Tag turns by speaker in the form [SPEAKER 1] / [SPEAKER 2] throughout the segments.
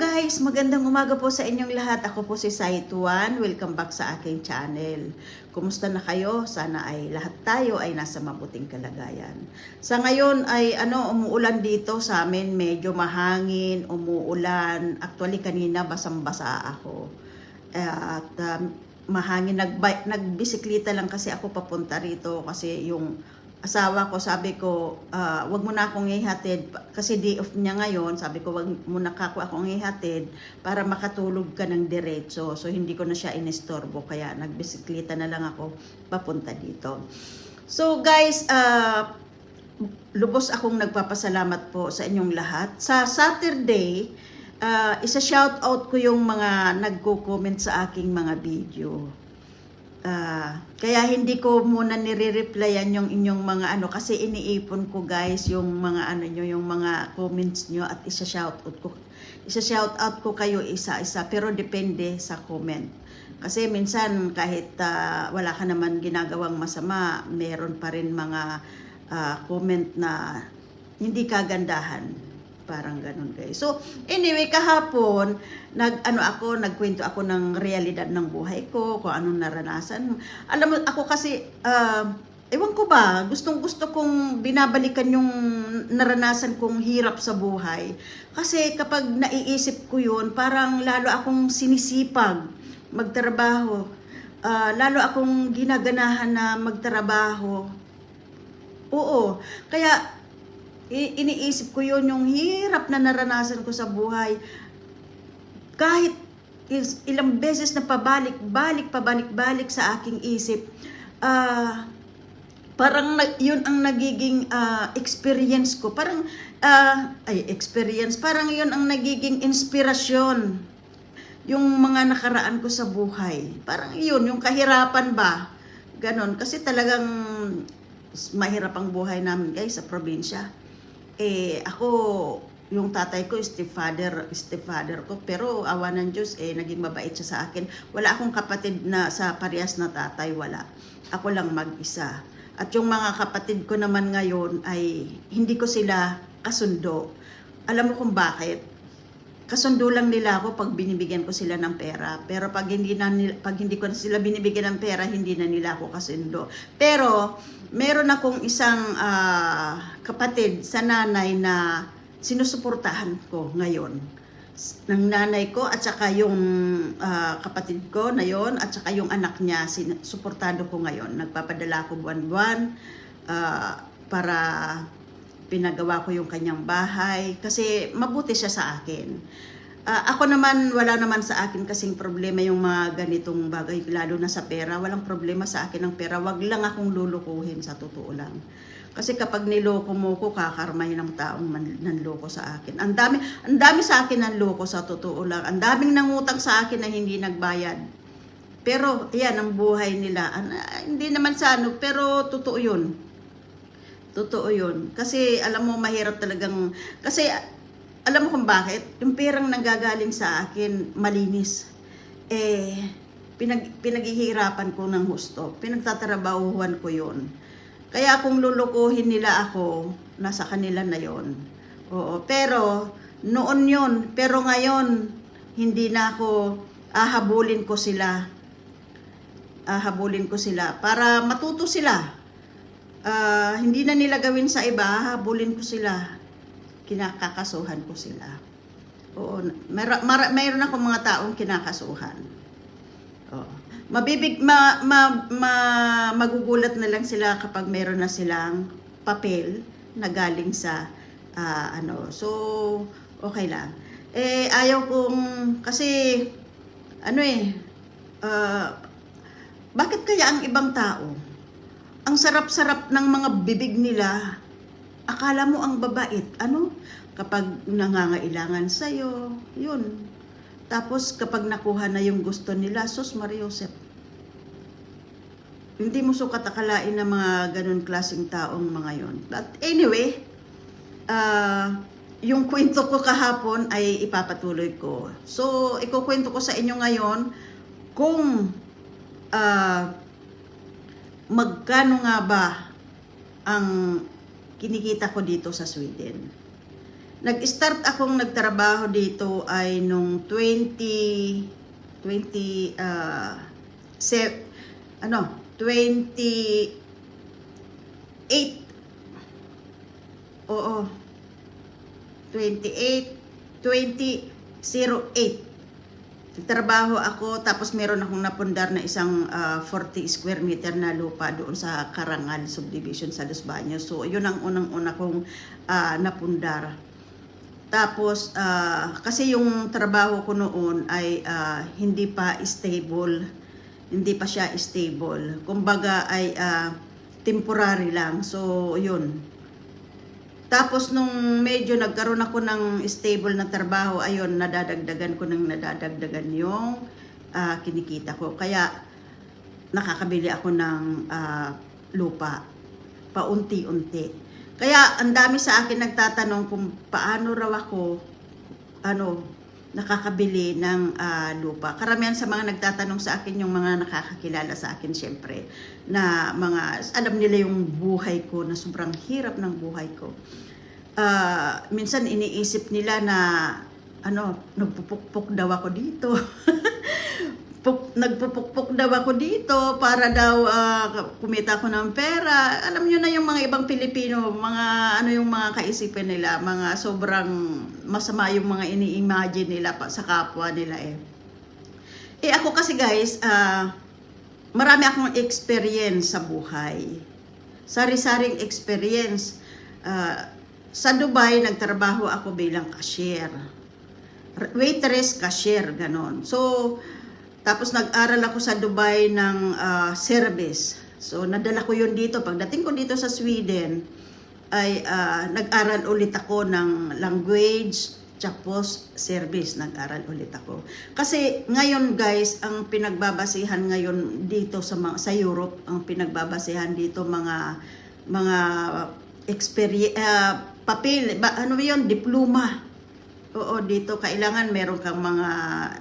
[SPEAKER 1] guys! Magandang umaga po sa inyong lahat. Ako po si Saituan. Welcome back sa aking channel. Kumusta na kayo? Sana ay lahat tayo ay nasa mabuting kalagayan. Sa ngayon ay ano, umuulan dito sa amin. Medyo mahangin, umuulan. Actually kanina basang-basa ako. At um, mahangin. Nag nagbisikleta lang kasi ako papunta rito kasi yung asawa ko, sabi ko, ah, wag mo na akong ihatid kasi day off niya ngayon. Sabi ko, wag mo na kako akong ihatid para makatulog ka ng diretso. So, hindi ko na siya inistorbo. Kaya, nagbisikleta na lang ako papunta dito. So, guys, ah, lubos akong nagpapasalamat po sa inyong lahat. Sa Saturday, ah, isa shout out ko yung mga nagko-comment sa aking mga video. Ah, kaya hindi ko muna nire-replyan yung inyong mga ano kasi iniipon ko guys yung mga ano nyo, yung mga comments nyo at isa shout out ko. Isa shout out ko kayo isa-isa pero depende sa comment. Kasi minsan kahit ah, wala ka naman ginagawang masama, meron pa rin mga ah, comment na hindi kagandahan parang ganun guys. So, anyway, kahapon, nag, ano ako, nagkwento ako ng realidad ng buhay ko, kung anong naranasan. Alam mo, ako kasi, ah, ewan ko ba, gustong gusto kong binabalikan yung naranasan kong hirap sa buhay. Kasi kapag naiisip ko yun, parang lalo akong sinisipag magtrabaho. Ah, lalo akong ginaganahan na magtrabaho. Oo. Kaya, iniisip ko yun, yung hirap na naranasan ko sa buhay. Kahit ilang beses na pabalik-balik, pabalik-balik sa aking isip, ah, parang yun ang nagiging ah, experience ko. Parang, ah, ay, experience, parang yun ang nagiging inspirasyon. Yung mga nakaraan ko sa buhay. Parang yun, yung kahirapan ba? Ganon. Kasi talagang mahirap ang buhay namin guys sa probinsya eh ako yung tatay ko stepfather stepfather ko. Pero awa ng Diyos eh naging mabait siya sa akin. Wala akong kapatid na sa parehas na tatay wala. Ako lang mag-isa. At yung mga kapatid ko naman ngayon ay hindi ko sila kasundo. Alam mo kung bakit kasundo lang nila ako pag binibigyan ko sila ng pera. Pero pag hindi na nila, pag hindi ko na sila binibigyan ng pera, hindi na nila ako kasundo. Pero meron akong isang ah, kapatid sa nanay na sinusuportahan ko ngayon ng nanay ko at saka yung ah, kapatid ko na yon at saka yung anak niya sin- suportado ko ngayon nagpapadala ko buwan-buwan ah, para pinagawa ko yung kanyang bahay kasi mabuti siya sa akin. Ah, ako naman, wala naman sa akin kasing problema yung mga ganitong bagay, lalo na sa pera. Walang problema sa akin ng pera. Wag lang akong lulukuhin sa totoo lang. Kasi kapag niloko mo ko, kakarmay ng taong man, nanloko sa akin. Ang dami, ang dami sa akin nanloko sa totoo lang. Ang daming nangutang sa akin na hindi nagbayad. Pero, yan ang buhay nila. An- ah, hindi naman sa ano, pero totoo yun. Totoo yun. Kasi alam mo, mahirap talagang... Kasi alam mo kung bakit? Yung perang nanggagaling sa akin, malinis. Eh, pinag, pinaghihirapan ko ng husto. Pinagtatrabahuhan ko yun. Kaya kung lulukuhin nila ako, nasa kanila na yon. Oo. Pero, noon yon Pero ngayon, hindi na ako ahabulin ko sila. Ahabulin ko sila. Para matuto sila ah, hindi na nila gawin sa iba, habulin ko sila. Kinakakasuhan ko sila. Oo, mer- mar- mayroon akong mga taong kinakasuhan. Oo. Mabibig ma, ma, ma, magugulat na lang sila kapag meron na silang papel na galing sa ah, ano. So, okay lang. Eh ayaw kong kasi ano eh ah, bakit kaya ang ibang tao ang sarap-sarap ng mga bibig nila. Akala mo ang babait. Ano? Kapag nangangailangan sa'yo, yun. Tapos kapag nakuha na yung gusto nila, sus Mariosep. Hindi mo sukat akalain ng mga ganun klaseng taong mga yon. But anyway, ah, yung kwento ko kahapon ay ipapatuloy ko. So, ikukwento ko sa inyo ngayon kung ah, magkano nga ba ang kinikita ko dito sa Sweden. Nag-start akong nagtrabaho dito ay nung 20 20 ah se, ano 28 Oo. 28 2008 Nagtrabaho ako tapos meron akong napundar na isang ah, 40 square meter na lupa doon sa Karangal subdivision sa Los Baños. So yun ang unang-una kong ah, napundar. Tapos ah, kasi yung trabaho ko noon ay ah, hindi pa stable. Hindi pa siya stable. Kumbaga ay ah, temporary lang. So yun. Tapos nung medyo nagkaroon ako ng stable na trabaho, ayun, nadadagdagan ko ng nadadagdagan yung ah, kinikita ko. Kaya nakakabili ako ng ah, lupa paunti-unti. Kaya ang dami sa akin nagtatanong kung paano raw ako ano nakakabili ng ah, lupa. Karamihan sa mga nagtatanong sa akin yung mga nakakakilala sa akin syempre na mga alam nila yung buhay ko na sobrang hirap ng buhay ko. Ah, minsan iniisip nila na ano, nagpupukpok daw ako dito. Puk, nagpupukpok daw ako dito para daw ah, kumita ako ng pera. Alam niyo na yung mga ibang Pilipino, mga ano yung mga kaisipan nila, mga sobrang masama yung mga ini-imagine nila pa sa kapwa nila eh. Eh ako kasi guys, ah, marami akong experience sa buhay. Sari-saring experience. Ah, sa Dubai, nagtrabaho ako bilang cashier. Waitress, cashier, ganon. So, tapos nag-aral ako sa Dubai ng ah, service. So, nadala ko yun dito. Pagdating ko dito sa Sweden, ay ah, nag-aral ulit ako ng language, tapos service, nag-aral ulit ako. Kasi ngayon guys, ang pinagbabasihan ngayon dito sa sa Europe, ang pinagbabasihan dito mga mga experience papel, ba, ano yun, diploma. Oo, dito kailangan meron kang mga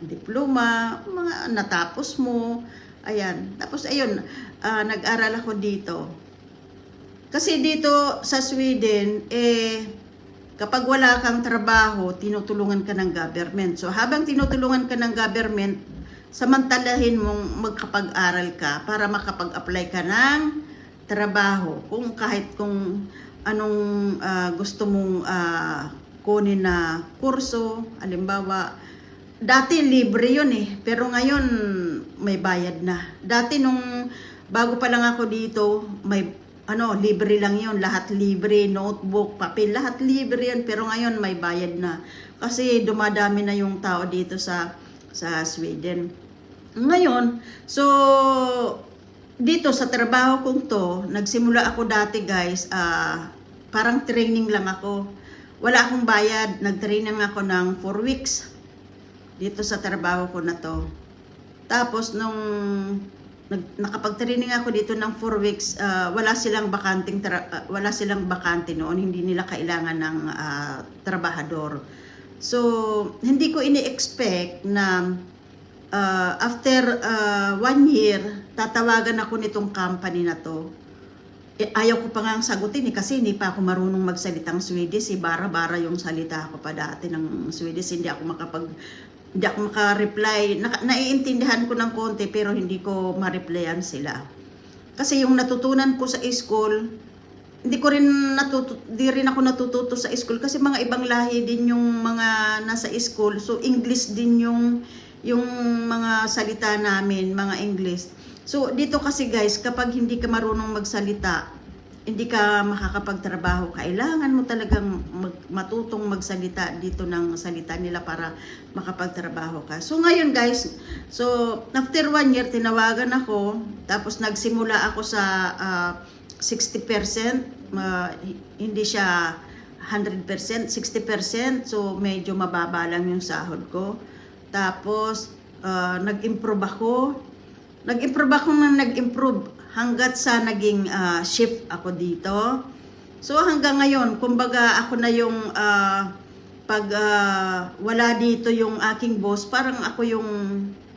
[SPEAKER 1] diploma, mga natapos mo. Ayan. Tapos ayun, ah, nag-aral ako dito. Kasi dito sa Sweden, eh, kapag wala kang trabaho, tinutulungan ka ng government. So habang tinutulungan ka ng government, samantalahin mong magkapag-aral ka para makapag-apply ka ng trabaho. Kung kahit kung anong ah, gusto mong ah, kunin na kurso, alimbawa, dati libre yun eh, pero ngayon may bayad na. Dati nung bago pa lang ako dito, may ano, libre lang yun, lahat libre, notebook, papel, lahat libre yun, pero ngayon may bayad na. Kasi dumadami na yung tao dito sa sa Sweden. Ngayon, so dito sa trabaho kong to, nagsimula ako dati guys, ah, parang training lang ako. Wala akong bayad, nag-training ako ng 4 weeks dito sa trabaho ko na to. Tapos nung nag, nakapag-training ako dito ng 4 weeks, ah, wala silang bakanting ah, wala silang bakante noon, hindi nila kailangan ng ah, trabahador. So, hindi ko ini-expect na ah, after ah, one year, tatawagan ako nitong company na to. Eh, ayaw ko pa nga sagutin eh, kasi hindi pa ako marunong magsalitang Swedish. Eh, bara-bara yung salita ko pa dati ng Swedish. Hindi ako makapag hindi ako maka-reply. Na, naiintindihan ko ng konti pero hindi ko ma-replyan sila. Kasi yung natutunan ko sa school, hindi ko rin natutu di rin ako natututo sa school kasi mga ibang lahi din yung mga nasa school. So English din yung yung mga salita namin, mga English. So dito kasi guys, kapag hindi ka marunong magsalita, hindi ka makakapagtrabaho. Kailangan mo talagang mag, matutong magsalita dito ng salita nila para makapagtrabaho ka. So ngayon guys, so after one year, tinawagan ako. Tapos nagsimula ako sa ah, 60%. ah, hindi siya 100%, 60%. So medyo mababa lang yung sahod ko. Tapos ah, nag-improve ako. Nag-improve ako nang nag-improve hanggat sa naging ah, shift ako dito. So hanggang ngayon, kumbaga ako na yung ah, pag ah, wala dito yung aking boss, parang ako yung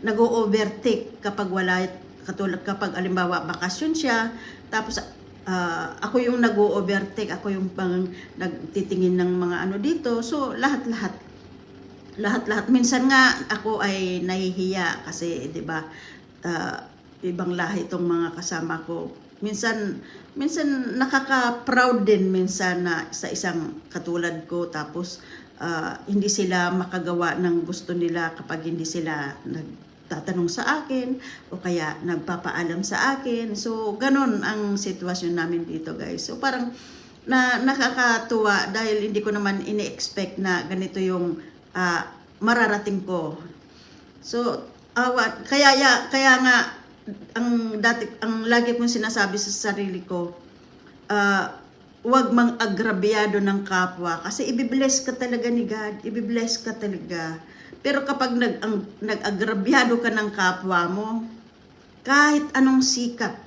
[SPEAKER 1] nag-overtake kapag wala katulad kapag alimbawa bakasyon siya, tapos ah, ako yung nag-overtake, ako yung pang nagtitingin ng mga ano dito. So, lahat-lahat. Lahat-lahat. Minsan nga ako ay nahihiya kasi, 'di ba? ah, ibang lahi itong mga kasama ko. Minsan minsan nakaka-proud din minsan na sa isang katulad ko tapos ah, hindi sila makagawa ng gusto nila kapag hindi sila nagtatanong sa akin o kaya nagpapaalam sa akin. So, ganun ang sitwasyon namin dito, guys. So, parang na nakakatuwa dahil hindi ko naman ini-expect na ganito yung ah, mararating ko. So, awa, kaya ya, kaya nga ang dati ang lagi kong sinasabi sa sarili ko, ah, wag mang agrabyado ng kapwa kasi ibibless ka talaga ni God, ibibless ka talaga. Pero kapag nag ang, nag-agrabyado ka ng kapwa mo, kahit anong sikap,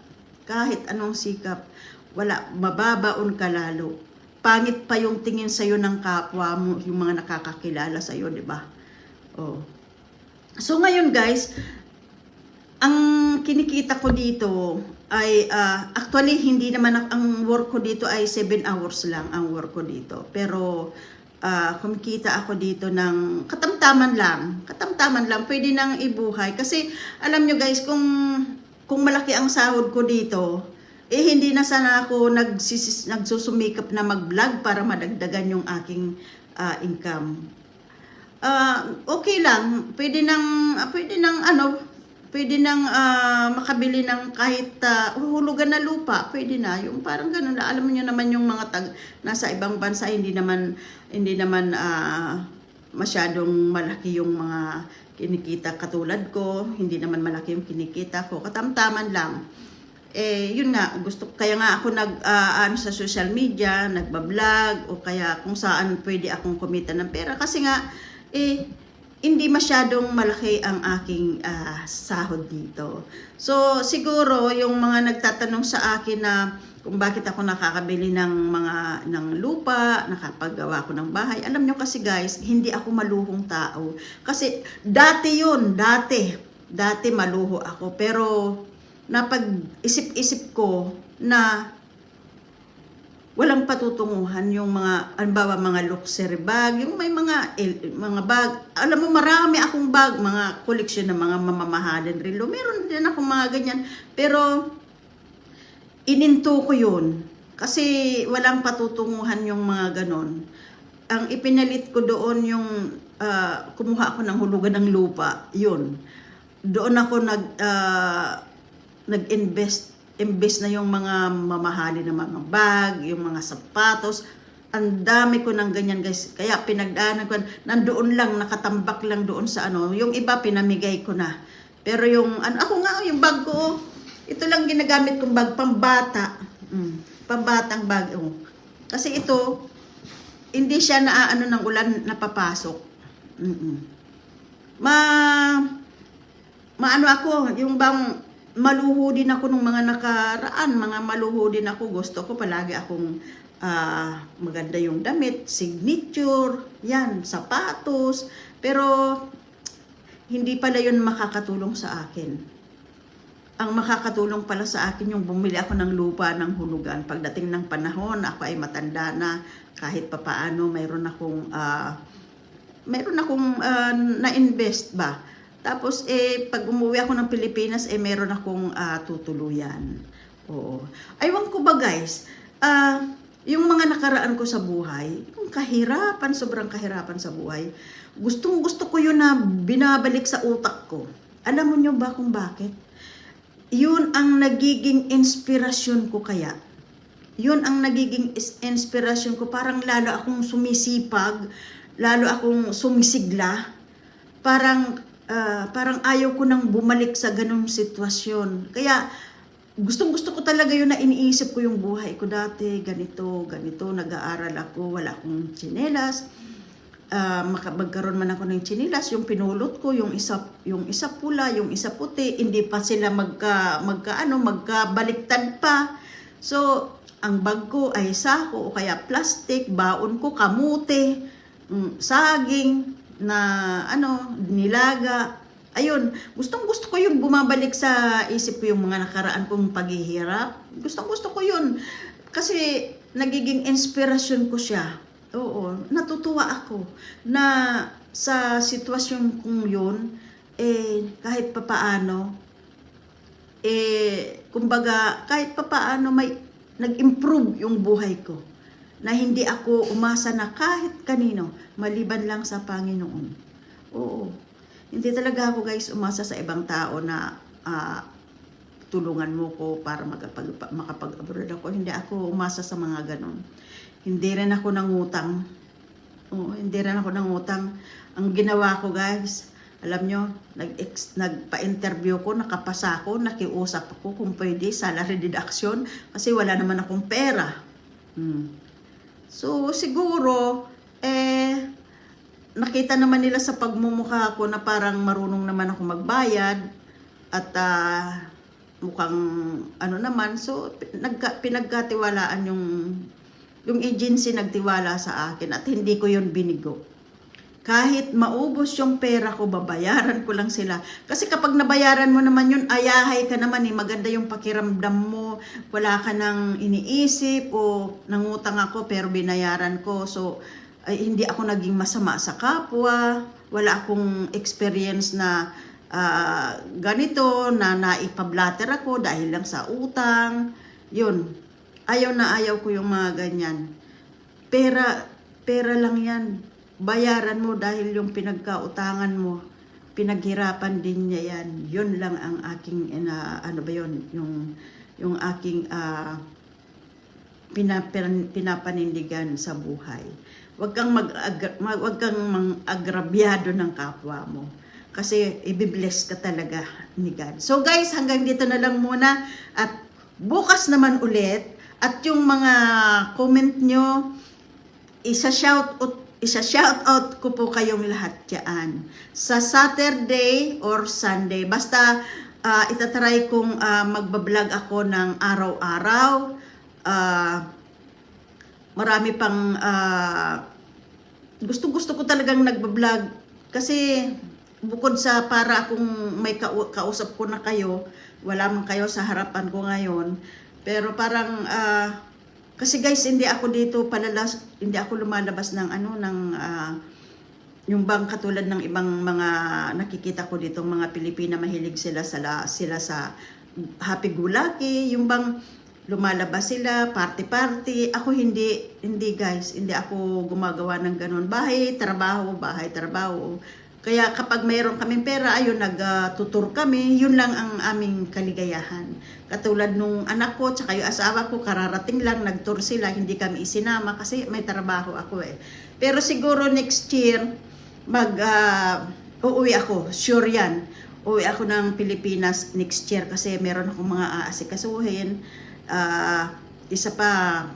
[SPEAKER 1] kahit anong sikap, wala, mababaon ka lalo. Pangit pa yung tingin sa'yo ng kapwa mo, yung mga nakakakilala sa'yo, di ba? Oh. So ngayon guys, ang kinikita ko dito ay ah, actually hindi naman ang work ko dito ay 7 hours lang ang work ko dito. Pero ah, kumikita ako dito ng katamtaman lang. Katamtaman lang, pwede nang ibuhay. Kasi alam nyo guys, kung, kung malaki ang sahod ko dito, eh hindi na sana ako nagsisis, nagsusumikap na mag-vlog para madagdagan yung aking ah, income. Ah, okay lang. Pwede nang ah, pwede nang ano, pwede nang ah, makabili ng kahit ah, hulugan na lupa, pwede na. Yung parang ganun na alam niyo naman yung mga tag nasa ibang bansa hindi naman hindi naman ah, masyadong malaki yung mga kinikita katulad ko, hindi naman malaki yung kinikita ko. Katamtaman lang eh yun nga gusto kaya nga ako nag ah, ano sa social media nagba-vlog o kaya kung saan pwede akong kumita ng pera kasi nga eh hindi masyadong malaki ang aking ah, sahod dito. So siguro yung mga nagtatanong sa akin na kung bakit ako nakakabili ng mga ng lupa, nakapagawa ako ng bahay. Alam nyo kasi guys, hindi ako maluhong tao. Kasi dati yun, dati, dati maluho ako. Pero napag-isip-isip ko na walang patutunguhan yung mga anbawa mga luxury bag, yung may mga mga bag. Alam mo marami akong bag, mga koleksyon ng mga mamamahalin relo. Meron din ako mga ganyan. Pero ininto ko yun kasi walang patutunguhan yung mga ganon. Ang ipinalit ko doon yung ah, kumuha ako ng hulugan ng lupa, yun. Doon ako nag ah, nag-invest invest na yung mga mamahali na mga bag, yung mga sapatos. Ang dami ko ng ganyan guys. Kaya pinagdaanan ko, nandoon lang, nakatambak lang doon sa ano. Yung iba pinamigay ko na. Pero yung, ano, ako nga, yung bag ko, oh, ito lang ginagamit kong bag, pambata. Mm, pambatang bag. Oh. Kasi ito, hindi siya na ano ng ulan napapasok. Mm-mm. Ma, maano ako, yung bang maluho din ako nung mga nakaraan, mga maluho din ako. Gusto ko palagi akong ah, maganda yung damit, signature, yan, sapatos. Pero hindi pala yun makakatulong sa akin. Ang makakatulong pala sa akin yung bumili ako ng lupa ng hulugan. Pagdating ng panahon, ako ay matanda na kahit papaano mayroon akong ah, mayroon akong ah, na-invest ba. Tapos eh pag umuwi ako ng Pilipinas eh meron akong ah, tutuluyan. Oo. Aywan ko ba guys, ah yung mga nakaraan ko sa buhay, yung kahirapan, sobrang kahirapan sa buhay, gustong gusto ko yun na binabalik sa utak ko. Alam mo nyo ba kung bakit? Yun ang nagiging inspirasyon ko kaya. Yun ang nagiging inspirasyon ko. Parang lalo akong sumisipag, lalo akong sumisigla. Parang, ah, parang ayaw ko nang bumalik sa ganong sitwasyon. Kaya, gustong gusto ko talaga yun na iniisip ko yung buhay ko dati, ganito, ganito, nag-aaral ako, wala akong tsinelas. Ah, maka- magkaroon man ako ng chinilas, yung pinulot ko, yung isa yung isa pula, yung isa puti, hindi pa sila magka magka ano, magkabaliktad pa. So, ang bag ko ay sako o kaya plastic, baon ko kamute, mm, saging na ano, nilaga. ayun, gustong gusto ko yung bumabalik sa isip ko yung mga nakaraan kong paghihirap. Gustong gusto ko yun. Kasi nagiging inspirasyon ko siya. Oo, natutuwa ako na sa sitwasyon kong yun, eh, kahit papaano, eh, kumbaga, kahit papaano may nag-improve yung buhay ko. Na hindi ako umasa na kahit kanino, maliban lang sa Panginoon. Oo. Hindi talaga ako guys umasa sa ibang tao na ah, tulungan mo ko para magapag, makapag-abroad ako. Hindi ako umasa sa mga ganon. Hindi rin ako nangutang. Oo, hindi rin ako nangutang. Ang ginawa ko guys, alam nyo, nag nagpa-interview ko, nakapasa ako, nakiusap ako kung pwede, salary deduction, kasi wala naman akong pera. Hmm. So, siguro, eh, nakita naman nila sa pagmumukha ko na parang marunong naman ako magbayad at ah, mukhang ano naman. So, nagka, pinagkatiwalaan yung yung agency nagtiwala sa akin at hindi ko yun binigo. Kahit maubos yung pera ko, babayaran ko lang sila. Kasi kapag nabayaran mo naman yun, ayahay ka naman eh. Maganda yung pakiramdam mo. Wala ka nang iniisip o nangutang ako pero binayaran ko. So, ay, hindi ako naging masama sa kapwa. Wala akong experience na ah, ganito, na naipablatter ako dahil lang sa utang. Yun. Ayaw na ayaw ko yung mga ganyan. Pera, pera lang yan. Bayaran mo dahil yung pinagkautangan mo, pinaghirapan din niya yan. Yun lang ang aking, ina, ano ba yun, yung, yung aking ah, pinapan, pinapanindigan sa buhay. Huwag kang mag, mag wag kang mang-agrabyado ng kapwa mo. Kasi ibibless ka talaga ni God. So guys, hanggang dito na lang muna at bukas naman ulit at yung mga comment nyo, isa-shout out, isa-shout out ko po kayong lahat diyan. Sa Saturday or Sunday, basta uh, itatry kong uh, magbablog ako ng araw-araw. Ah, marami pang ah, gusto-gusto ko talagang nagbablog kasi bukod sa para akong may kau- kausap ko na kayo, wala man kayo sa harapan ko ngayon. Pero parang ah, kasi guys, hindi ako dito palalas, hindi ako lumalabas ng ano ng ah, yung bang katulad ng ibang mga nakikita ko dito mga Pilipina mahilig sila sa sila sa happy lucky, yung bang lumalabas sila, party-party. Ako hindi, hindi guys, hindi ako gumagawa ng ganun. Bahay, trabaho, bahay, trabaho. Kaya kapag mayroon kaming pera, ayun, nagtutur kami, yun lang ang aming kaligayahan. Katulad nung anak ko, tsaka yung asawa ko, kararating lang, nagtour sila, hindi kami isinama kasi may trabaho ako eh. Pero siguro next year, mag, ah, uuwi ako, sure yan. Uuwi ako ng Pilipinas next year kasi meron akong mga aasikasuhin. Ah, isa pa,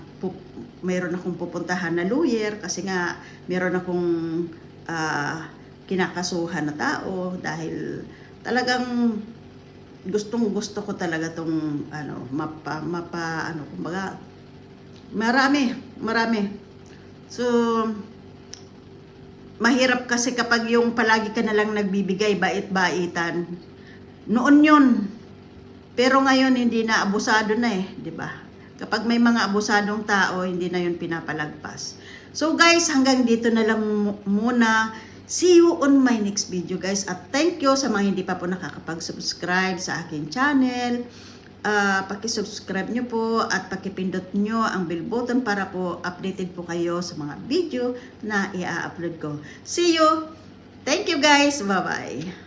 [SPEAKER 1] mayroon akong pupuntahan na lawyer kasi nga meron akong ah, kinakasuhan na tao dahil talagang gustong gusto ko talaga tong ano mapa mapa ano kumbaga marami marami so mahirap kasi kapag yung palagi ka na lang nagbibigay bait-baitan noon yun pero ngayon hindi na abusado na eh, 'di ba? Kapag may mga abusadong tao, hindi na 'yun pinapalagpas. So guys, hanggang dito na lang mu- muna. See you on my next video guys. At thank you sa mga hindi pa po nakakapag-subscribe sa aking channel. Ah, paki-subscribe nyo po at pakipindot nyo ang bell button para po updated po kayo sa mga video na i-upload ko. See you! Thank you guys! Bye-bye!